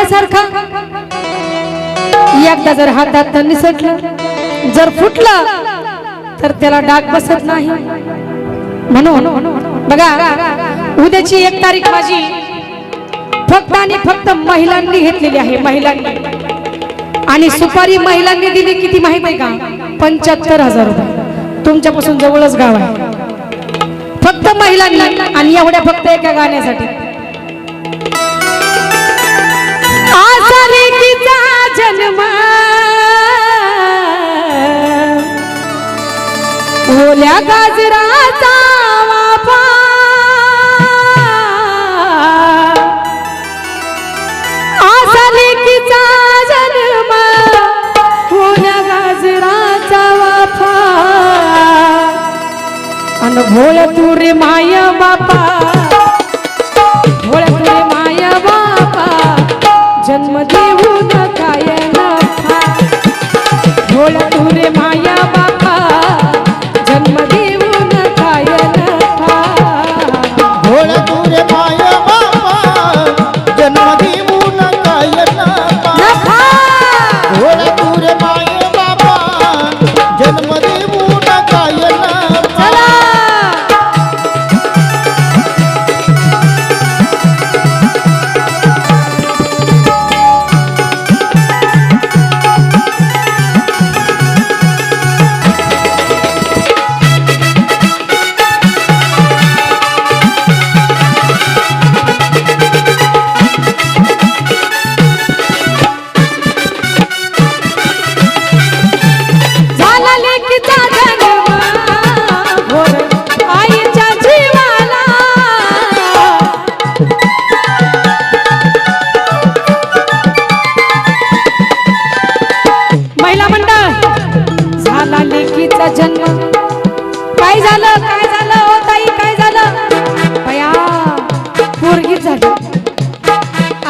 तांब्यासारखा एकदा जर हातात निसटलं जर फुटलं तर त्याला डाग बसत नाही. म्हणून बघा उद्याची एक तारीख माझी. फक्त आणि फक्त महिलांनी घेतलेली आहे महिलांनी. आणि सुपारी महिलांनी दिली किती माहीत आहे का? पंच्याहत्तर हजार रुपये. तुमच्यापासून जवळच गाव आहे. फक्त महिलांनी आणि एवढ्या फक्त एका गाण्यासाठी. आसा लेकीचा जन्म. ओल्या गाजराचा वाफा. आसा लेकीचा जन्म. ओल्या गाजराचा वाफा. अन भोळ तू माय बापा.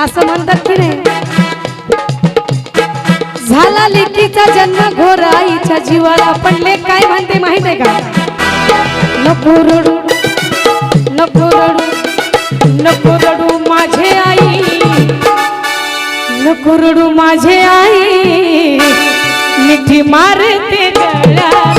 असं म्हणतात की नाही? झाला लेकीचा जन्म घोर आईच्या जीवाला. पण लेक काय म्हणते माहीत आहे का? नको रडू नको रडू नको रडू माझे आई. नको रडू माझे आई. मिठी मारते गळ्याला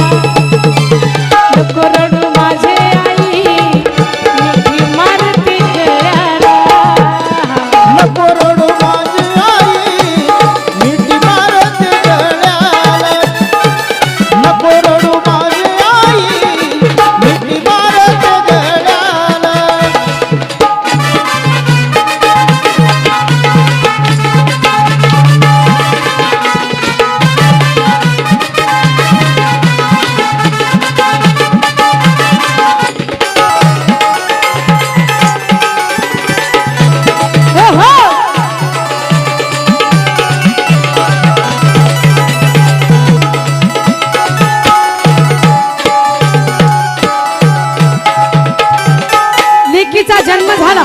मुलीचा जन्म झाला.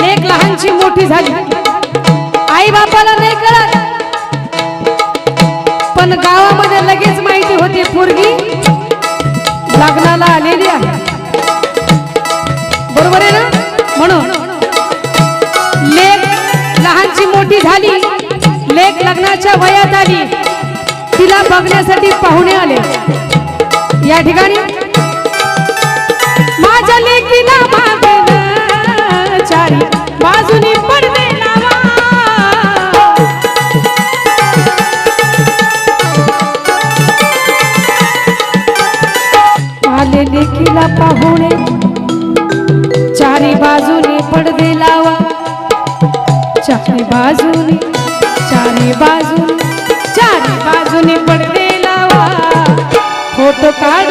लेख लहानची मोठी झाली. आई बापाला नाही कळत. पण गावामध्ये लगेच माहिती होती पोरगी लग्नाला आलेली आहे. बरोबर आहे ना? म्हणून लेख लहानची मोठी झाली. लेख लग्नाच्या वयात आली. तिला बघण्यासाठी पाहुणे आले. या ठिकाणी पाहुणे. चारी बाजूने पडदे लावा. चारी बाजूने चारी बाजूने चारी बाजूने पडदे लावा. फोटो काढ.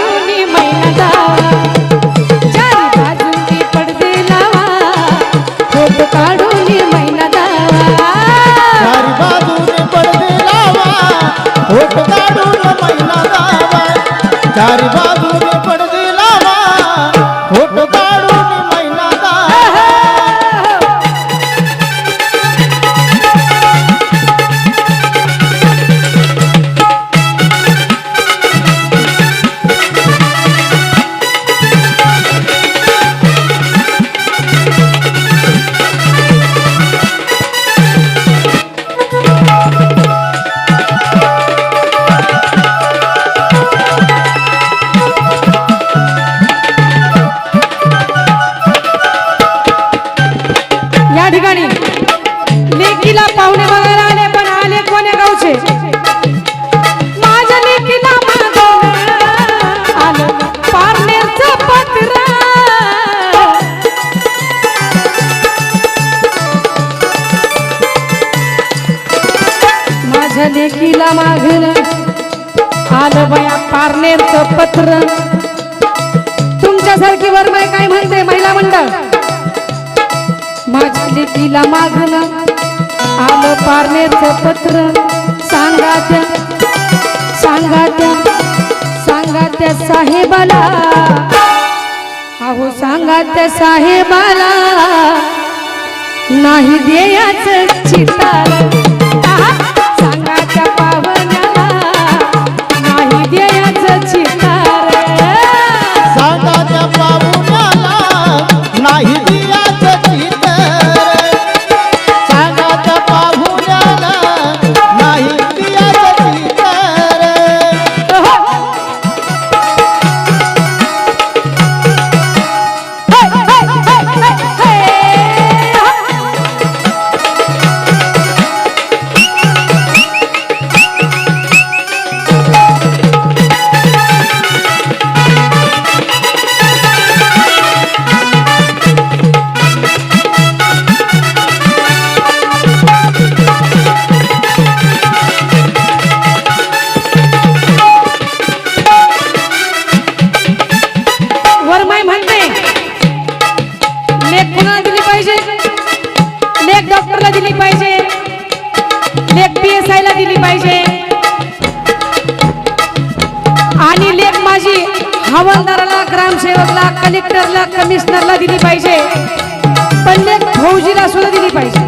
आलं बया पारनेरचं पत्र. तुमच्यासारखी वरमाय काय म्हणते महिला मंडळ? माझ्या लेकीला माघन आलं पारनेरचं पत्र. सांगा त्या सांगा त्या सांगा त्या साहेबाला. अहो सांगा त्या साहेबाला. नाही देयाच चिताला कलेक्टरला कमिशनरला दिली पाहिजे. पण भाऊजीला सुद्धा दिली पाहिजे.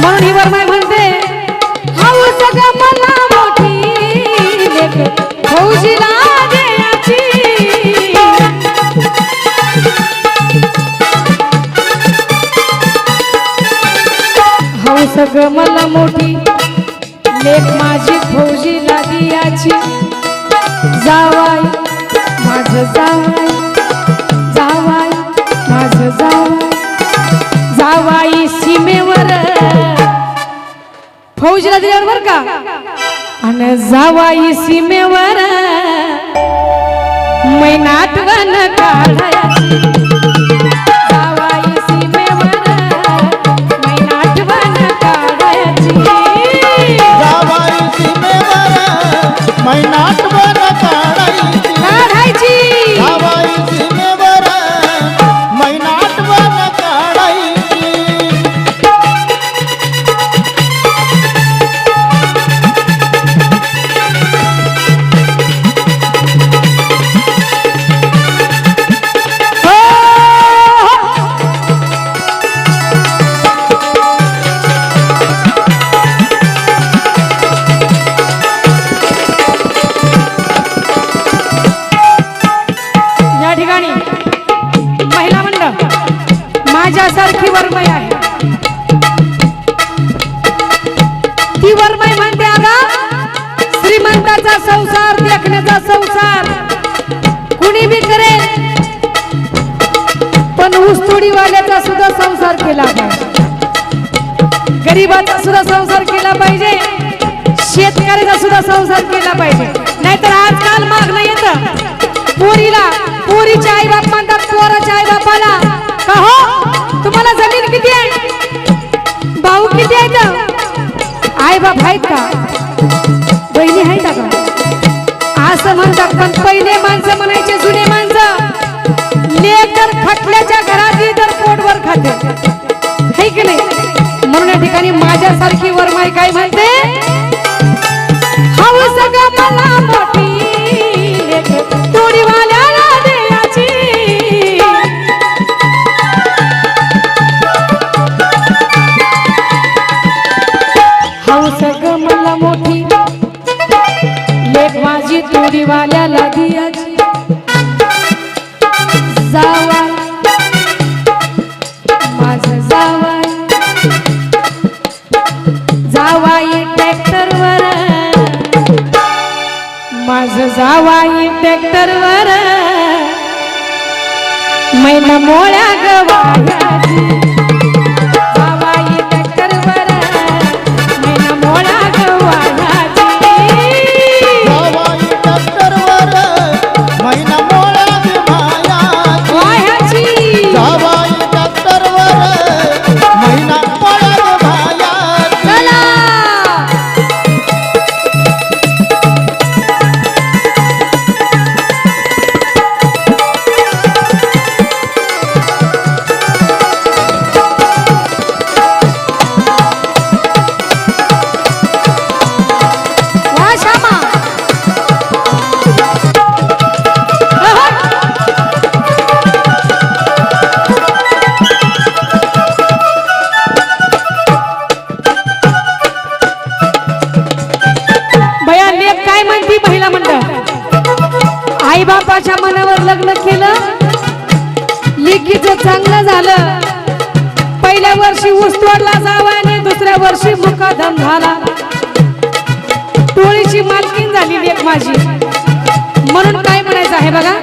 म्हणून ही वरमाई म्हणते हौस मला मोठी लेख फौजीला द्यायची हौस ग मला मोठी लेख माझी फौजीला दियाची. जावाय माझ जाव आणि जावाई सीमेवर. मैनात वन काढायची. मैनाट ती वरमय आहे. ती वरमय म्हणते अगा श्रीमंताचा संसार देखण्याचा संसार. कुणी बी करेल पण ऊसतोडीवाल्याचा सुद्धा संसार केला पाहिजे. गरीबाचा सुद्धा संसार केला पाहिजे. शेतकऱ्याचा सुद्धा संसार केला पाहिजे. नाहीतर आजकाल मागणं येतं. पोरीला पोरीचे आई बाप म्हणतात पोराच्या आई बापाला का हो? तुम्हाला जमीन किती आहे? भाऊ किती आहेत आई बाप आहेत का? बहिणी आहेत का? असं म्हणतात पण पहिले माणसं म्हणायचे जुने माणसं. लेकर खटल्याच्या घरातली तर पोटवर खाते. है की नाही? म्हणून या ठिकाणी माझ्यासारखी वरमाई काय म्हणते? चोरीवाल्याला दियाची. जावाय माझ जावाय जावाई ट्रॅक्टरवर. माझ जावाई ट्रॅक्टरवर. मैना मोळ्या गवाया. आई बापाच्या मनावर लग्न केलं लिकीचं चांगलं झालं. पहिल्या वर्षी ऊस तोडला जावाने दुसऱ्या वर्षी मुकादम झाला. टोळीची मालकीन झाली एक माझी. म्हणून काय म्हणायचं आहे बघा?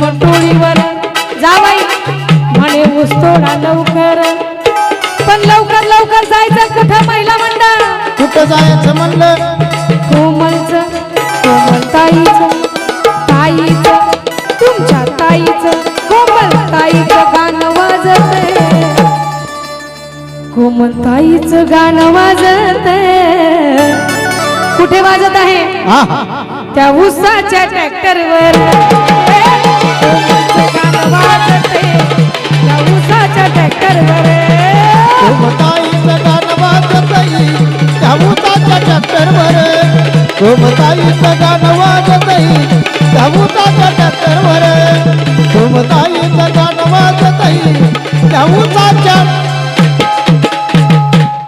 मुकादम टोळीवर जावाई. म्हणे ऊस तोडा लवकर. पण लवकर लवकर जायचं कुठं महिला मंडळ? कुठं जायचं म्हणलं? कोमलचं कोमल ताईचं ताईचं तुमच्या ताईचं कोमल ताईचं गाणं वाजत कोमल ताईचं गाणं वाजत कुठे वाजत आहे? त्या उसाच्या ट्रॅक्टरवर. कोमलचं गाणं उसाच्या ट्रॅक्टरवर कोमताईचं गाणं वाजत त्या भूताच्या ट्रॅक्टरवर. कोमताईचं त्या ट्रॅक्टरवर त्या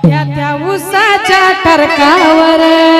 त्या त्या उसाच्या टरकावर.